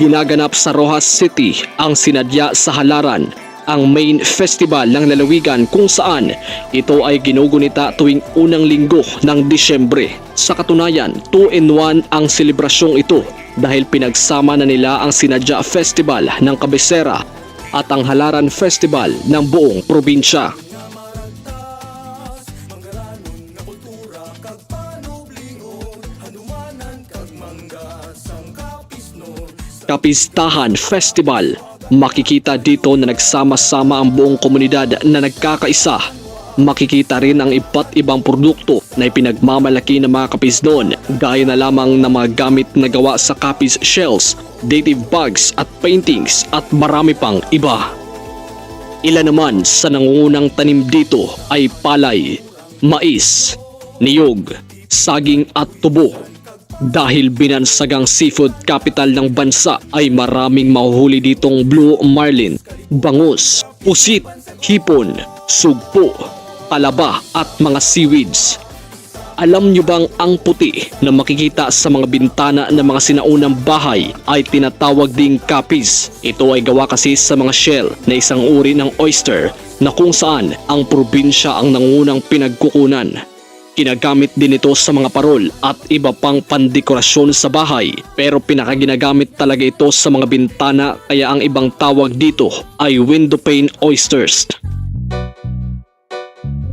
Ginaganap sa Rojas City ang sinadya sa halaran ang main festival ng lalawigan kung saan ito ay ginugunita tuwing unang linggo ng Disyembre. Sa katunayan, 2 in 1 ang selebrasyong ito dahil pinagsama na nila ang Sinadya Festival ng Kabesera at ang Halaran Festival ng buong probinsya. Kapistahan Festival. Makikita dito na nagsama-sama ang buong komunidad na nagkakaisa. Makikita rin ang iba't ibang produkto na ipinagmamalaki ng mga kapis doon gaya na lamang ng mga gamit na gawa sa kapis shells, dative bags at paintings at marami pang iba. Ilan naman sa nangungunang tanim dito ay palay, mais, niyog, saging at tubo. Dahil binansagang seafood capital ng bansa ay maraming mahuhuli ditong blue marlin, bangus, pusit, hipon, sugpo, talaba at mga seaweeds. Alam nyo bang ang puti na makikita sa mga bintana ng mga sinaunang bahay ay tinatawag ding kapis? Ito ay gawa kasi sa mga shell na isang uri ng oyster na kung saan ang probinsya ang nangunang pinagkukunan. Ginagamit din ito sa mga parol at iba pang pandekorasyon sa bahay pero pinakaginagamit talaga ito sa mga bintana kaya ang ibang tawag dito ay window pane oysters.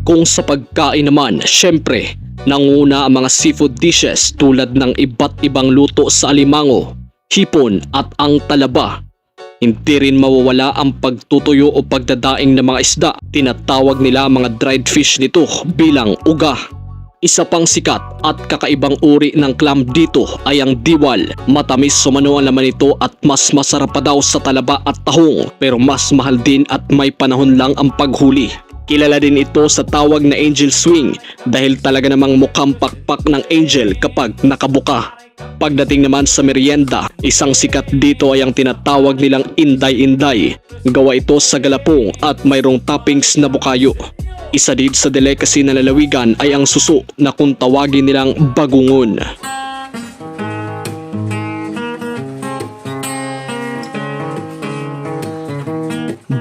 Kung sa pagkain naman, syempre, nanguna ang mga seafood dishes tulad ng iba't ibang luto sa alimango, hipon at ang talaba. Hindi rin mawawala ang pagtutuyo o pagdadaing ng mga isda. Tinatawag nila mga dried fish nito bilang uga. Isa pang sikat at kakaibang uri ng clam dito ay ang diwal. Matamis sumano ang laman nito at mas masarap pa daw sa talaba at tahong pero mas mahal din at may panahon lang ang paghuli. Kilala din ito sa tawag na angel swing dahil talaga namang mukhang pakpak ng angel kapag nakabuka. Pagdating naman sa merienda, isang sikat dito ay ang tinatawag nilang inday-inday. Gawa ito sa galapong at mayroong toppings na bukayo. Isa din sa delicacy na lalawigan ay ang suso na kung tawagin nilang bagungon.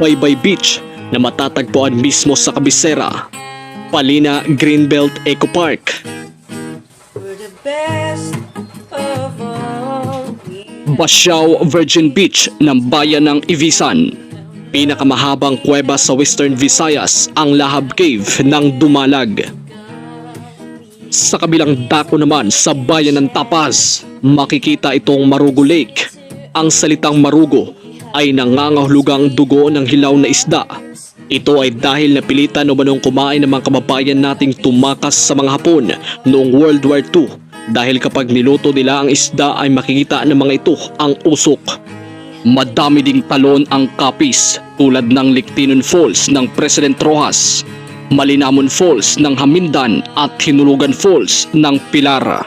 Baybay Beach na matatagpuan mismo sa kabisera. Palina Greenbelt Eco Park. Basyao Virgin Beach ng bayan ng Ivisan. Pinakamahabang kuweba sa Western Visayas ang Lahab Cave ng Dumalag. Sa kabilang dako naman sa bayan ng Tapaz, makikita itong Marugo Lake. Ang salitang Marugo ay nangangahulugang dugo ng hilaw na isda. Ito ay dahil napilitan o manong kumain ng mga kababayan nating tumakas sa mga Hapon noong World War II dahil kapag niluto nila ang isda ay makikita ng mga ito ang usok. Madami ding talon ang kapis tulad ng Lictinon Falls ng President Rojas, Malinamon Falls ng Hamindan at Hinulugan Falls ng Pilara.